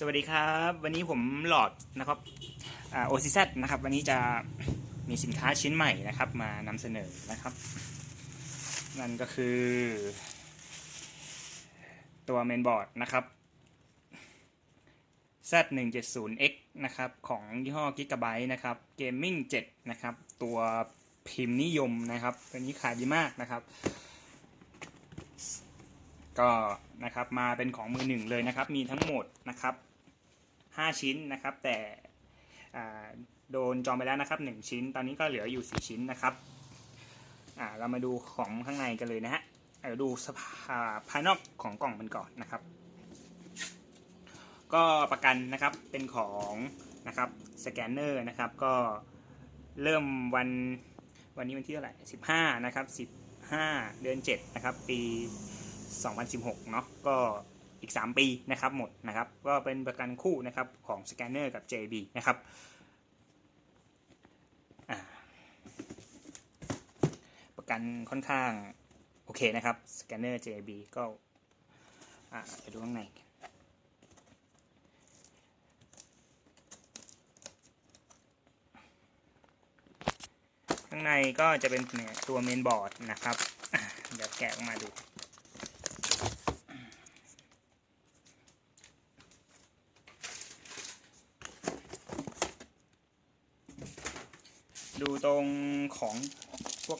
สวัสดีครับ วันนี้ผมหลอดนะครับโอซิซนะครับ วันนี้จะมีสินค้าชิ้นใหม่นะครับ มานำเสนอนะครับ นั่นก็คือ ตัวเมนบอร์ดนะครับ Z170X นะครับ ของยี่ห้อ Gigabyte นะครับ Gaming 7 นะครับ ตัวพิมพ์นิยมนะครับ ตัวนี้ขายดีมากนะครับ ก็นะครับมาเป็นของมือหนึ่งเลยนะครับ มีทั้งหมดนะครับ 5 ชิ้นนะครับ แต่โดนจองไปแล้วนะครับ 1 ชิ้น ตอนนี้ก็เหลืออยู่ 4 ชิ้นนะครับอ่าเรามาดูของข้างในกันเลยนะฮะเดี๋ยวดูสภาภายนอกของกล่องมันก่อนนะครับ ก็ประกันนะครับเป็นของนะครับสแกนเนอร์นะครับก็เริ่มวันวันนี้วันที่เท่าไหร่ 15 นะครับ 15 เดือน 7 นะครับ ปี 2016 เนาะก็ อีก 3 ปีนะครับหมดนะครับก็เป็นประกันคู่นะครับของสแกนเนอร์กับ JB นะครับประกันค่อนข้างโอเคนะครับสแกนเนอร์ JB ก็ไปดูข้างในข้างในก็จะเป็นเนี่ยตัวเมนบอร์ดนะครับเดี๋ยวแกะออกมาดู ดูตรงของพวก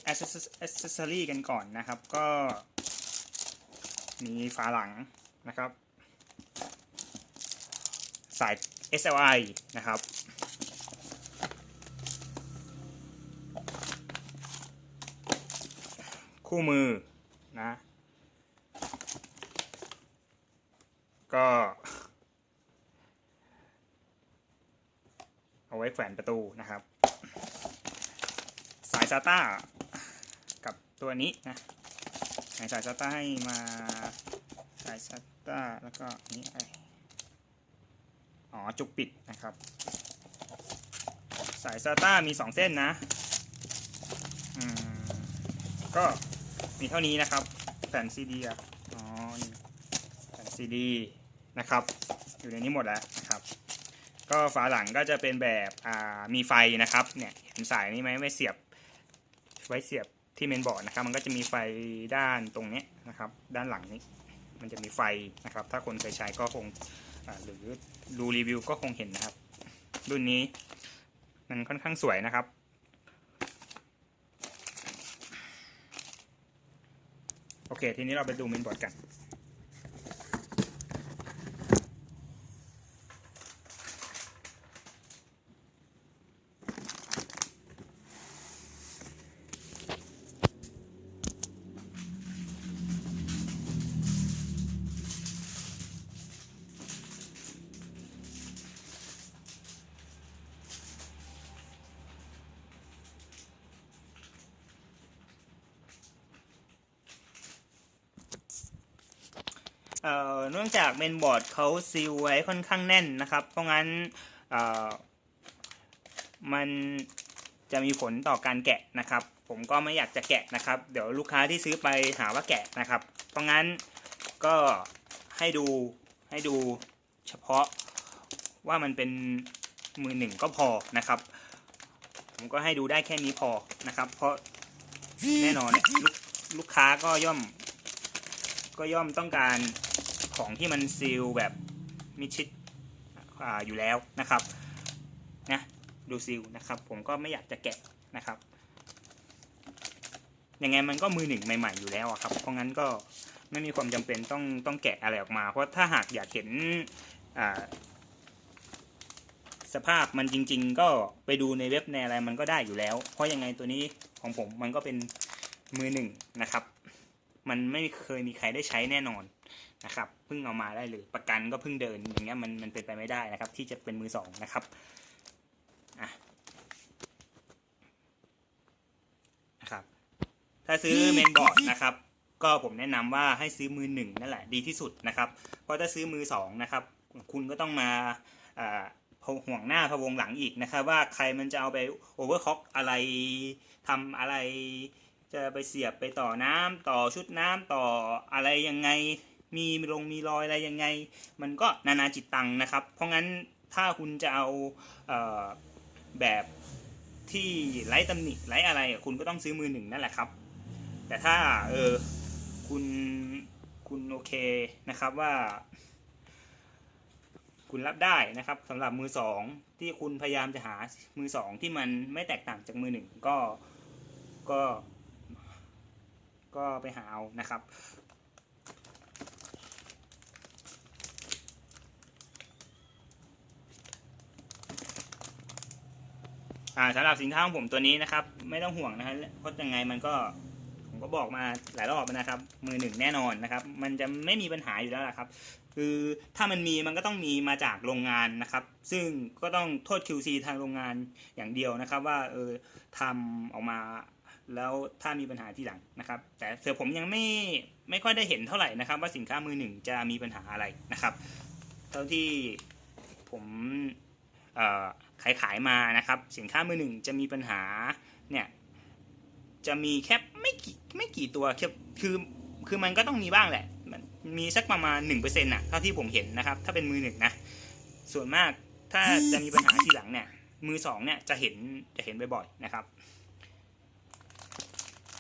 accessory กันก่อนนะครับ ก็ มีฝาหลังนะครับ สาย SLI นะครับ คู่มือนะ ก็เอาไว้แขวนประตูนะครับายซาต้ากับตัวนี้นะไหนสายซาต้าให้มาสายซาต้าแล้วก็นี่อะไรอ๋อจุกปิดนะครับ สายซาต้ามีสองเส้นนะอืมก็มีเท่านี้นะครับ แผ่นซีดีอะอ๋อนี่แผ่นซีดีนะครับ อยู่ในนี้หมดแล้วนะครับ ก็ฝาหลังก็จะเป็นแบบอ่ามีไฟนะครับเนี่ยเห็นสายนี้ไหมไว้เสียบ ไว้เสียบที่เมนบอร์ดนะครับ มันก็จะมีไฟด้านตรงนี้นะครับ ด้านหลังนี้ มันจะมีไฟนะครับ ถ้าคนเคยใช้ก็คงหรือดูรีวิวก็คงเห็นนะครับ รุ่นนี้มันค่อนข้างสวยนะครับ โอเค ทีนี้เราไปดูเมนบอร์ดกัน เนื่องจากเมนบอร์ดเขาซีลไว้ค่อนข้างแน่นนะครับ เพราะงั้นมันจะมีผลต่อการแกะนะครับ ผมก็ไม่อยากจะแกะนะครับ เดี๋ยวลูกค้าที่ซื้อไปหาว่าแกะนะครับ เพราะงั้นก็ให้ดูให้ดูเฉพาะว่ามันเป็นมือหนึ่งก็พอนะครับ ผมก็ให้ดูได้แค่นี้พอนะครับ เพราะแน่นอนเนี่ยลลูกค้าก็ย่อม ก็ย่อมต้องการของที่มันซีลแบบมิชิดออยู่แล้วนะครับนะดูซีลนะครับ ผมก็ไม่อยากจะแกะนะครับยังไงมันก็มือหนึ่งใหม่ ๆอยู่แล้วครับ เพราะงั้นก็ไม่มีความจำเป็นต้องต้องแกะอะไรออกมา เพราะถ้าหากอยากเห็นสภาพมันจริง ๆ ก็ไปดูในเว็บในอะไรมันก็ได้อยู่แล้ว เพราะยังไงตัวนี้ของผมมันก็เป็นมือหนึ่งนะครับ มันไม่เคยมีใครได้ใช้แน่นอนนะครับเพิ่งเอามาได้เลยประกันก็เพิ่งเดินอย่างเงี้ยมันมันเป็นไปไม่ได้นะครับ ที่จะเป็นมือสองนะครับอะนะครับ ถ้าซื้อเมนบอร์ดนะครับ ก็ผมแนะนำว่าให้ซื้อมือหนึ่งนั่นแหละดีที่สุดนะครับเพราะถ้าซื้อมือสองนะครับ คุณก็ต้องมาอ่าห่วงหน้าพะวงหลังอีกนะครับ ว่าใครมันจะเอาไปโอเวอร์คล็อกอะไรทำอะไร จะไปเสียบไปต่อน้ำต่อชุดน้ำต่ออะไรยังไง มีลงมีรอยอะไรยังไง มันก็นานาจิตตังนะครับ เพราะงั้นถ้าคุณจะเอาเอแบบที่ไร้ตำหนิไร้อะไรคุณก็ต้องซื้อมือหนึ่งนั่นแหละครับ แต่ถ้าเออคุณคุณโอเคนะครับว่า คุณรับได้นะครับสำหรับมือสองที่คุณพยายามจะหามือสองที่มันไม่แตกต่างจากมือหนึ่งก็ก็ ก็ไปหาเอานะครับอ่าสำหรับสินค้าของผมตัวนี้นะครับ ไม่ต้องห่วงนะฮะเพราะยังไงมันก็ผมก็บอกมาหลายรอบแล้วนะครับ มือหนึ่งแน่นอนนะครับ มันจะไม่มีปัญหาอยู่แล้วละครับ คือถ้ามันมีมันก็ต้องมีมาจากโรงงานนะครับ ซึ่งก็ต้องโทษ QC ทางโรงงานอย่างเดียวนะครับ ว่าเออทำออกมา แล้วถ้ามีปัญหาทีหลังนะครับ แต่เสือผมยังไม่ไม่ค่อยได้เห็นเท่าไหร่นะครับ ว่าสินค้ามือหนึ่งจะมีปัญหาอะไรนะครับ เท่าที่ผมขายขายมานะครับ สินค้ามือหนึ่งจะมีปัญหาเนี่ยจะมีแค่ไม่กี่ไม่กี่ตัวแค่คือคือมันก็ต้องมีบ้างแหละมันมีสักประมาณ1%น่ะเท่าที่ผมเห็นนะครับ ถ้าเป็นมือหนึ่งนะส่วนมากถ้าจะมีปัญหาทีหลังเนี่ยมือสองเนี่ยจะเห็นจะเห็นบ่อยๆนะครับ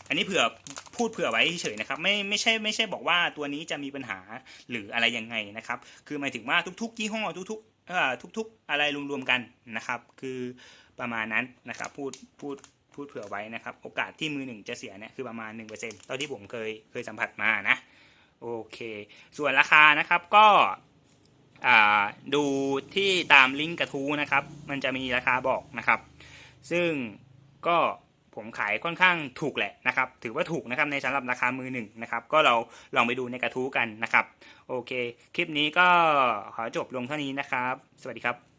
อันนี้เผื่อพูดเผื่อไว้เฉยนะครับไม่ไม่ใช่ไม่ใช่บอกว่าตัวนี้จะมีปัญหาหรืออะไรยังไงนะครับคือหมายถึงว่าทุกๆยี่ห้อทุกๆเอ่อทุก ๆ อะไรรวมๆกันนะครับ คือประมาณนั้นนะครับพูดพูดพูดเผื่อไว้นะครับ โอกาสที่มือหนึ่งจะเสียเนี่ยคือประมาณ1%เท่าที่ผมเคยเคยสัมผัสมานะโอเค ส่วนราคานะครับก็ดูที่ตามลิงก์กระทู้นะครับ มันจะมีราคาบอกนะครับ ซึ่งก็ ผมขายค่อนข้างถูกแหละนะครับ ถือว่าถูกนะครับในสำหรับราคามือหนึ่งนะครับ ก็เราลองไปดูในกระทู้กันนะครับ โอเค คลิปนี้ก็ขอจบลงเท่านี้นะครับ สวัสดีครับ